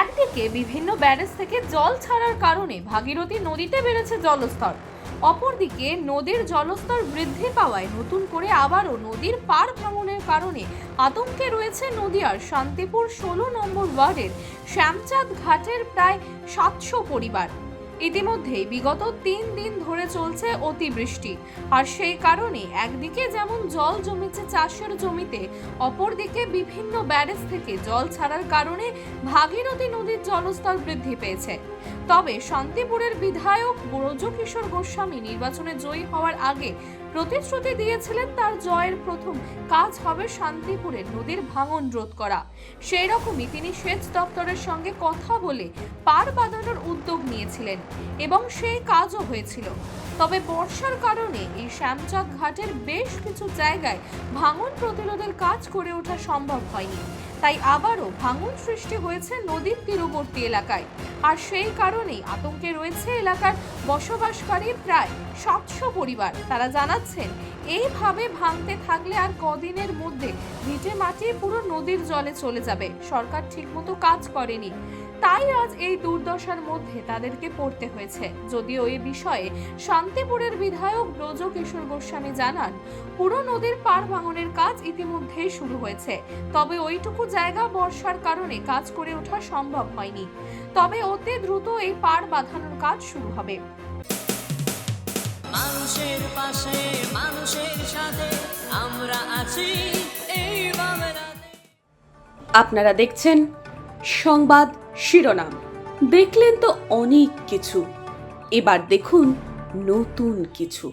একদিকে বিভিন্ন ব্যারেজ থেকে জল ছাড়ার কারণে ভাগীরথী নদীতে বেড়েছে জলস্তর, অপরদিকে নদীর জলস্তর বৃদ্ধি পাওয়ায় নতুন করে আবারও নদীর পার ভাঙনের কারণে আতঙ্কে রয়েছে নদীয়ার শান্তিপুর ষোলো নম্বর ওয়ার্ডের শ্যামচাঁদ ঘাটের প্রায় সাতশো পরিবার। ইতিমধ্যেই বিগত তিন দিন ধরে চলছে অতিবৃষ্টি। আর সেই কারণে একদিকে যেমন জল জমেছে চাষের জমিতে, অপরদিকে বিভিন্ন ব্যারেজ থেকে জল ছাড়ার কারণে ভাগীরথী নদীর জলস্তর বৃদ্ধি পেয়েছে। তবে শান্তিপুরের বিধায়ক ব্রজকিশোর গোস্বামী নির্বাচনে জয়ী হওয়ার আগে প্রতিশ্রুতি দিয়েছিলেন তার জয়ের প্রথম কাজ হবে শান্তিপুরের নদীর ভাঙন রোধ করা। সেই রকমই তিনি সেচ দপ্তরের সঙ্গে কথা বলে পার বাঁধানোর উদ্যোগ নিয়েছিলেন। এবং সেই কাজও হয়েছিল। তবে বর্ষার কারণে এই শ্যামচাঁদ ঘাটের বেশ কিছু জায়গায় ভাঙন প্রতিরোধের কাজ করে ওঠা সম্ভব হয়নি। তাই আবারও ভাঙন সৃষ্টি হয়েছে নদীর তীরবর্তী এলাকায়। আর সেই কারণেই আতঙ্কে রয়েছে এলাকার বসবাসকারী প্রায় সাতশো পরিবার। তারা জানাচ্ছেন, এইভাবে ভাঙতে থাকলে আর কদিনের মধ্যে ভিটে মাটি পুরো নদীর জলে চলে যাবে। সরকার ঠিকমতো কাজ করেনি। তাই আজ এই দুর্দশার মধ্যে তাদেরকে পড়তে হয়েছে। যদিও এই বিষয়ে শান্তিপুরের বিধায়ক ব্রজ কিশোর গোস্বামী জানান পুরো নদীর পার ভাঙনের কাজ ইতিমধ্যেই শুরু হয়েছে। তবে ওইটুকু জায়গা বর্ষার কারণে কাজ করে ওঠা সম্ভব হয়নি। তবে অতি দ্রুত এই পার বাঁধানোর কাজ শুরু হবে। মানুষের পাশে মানুষের সাথে আমরা আছি। এই আপনারা দেখছেন সংবাদ শিরোনাম। দেখলেন তো অনেক কিছু। এবার দেখুন নতুন কিছু।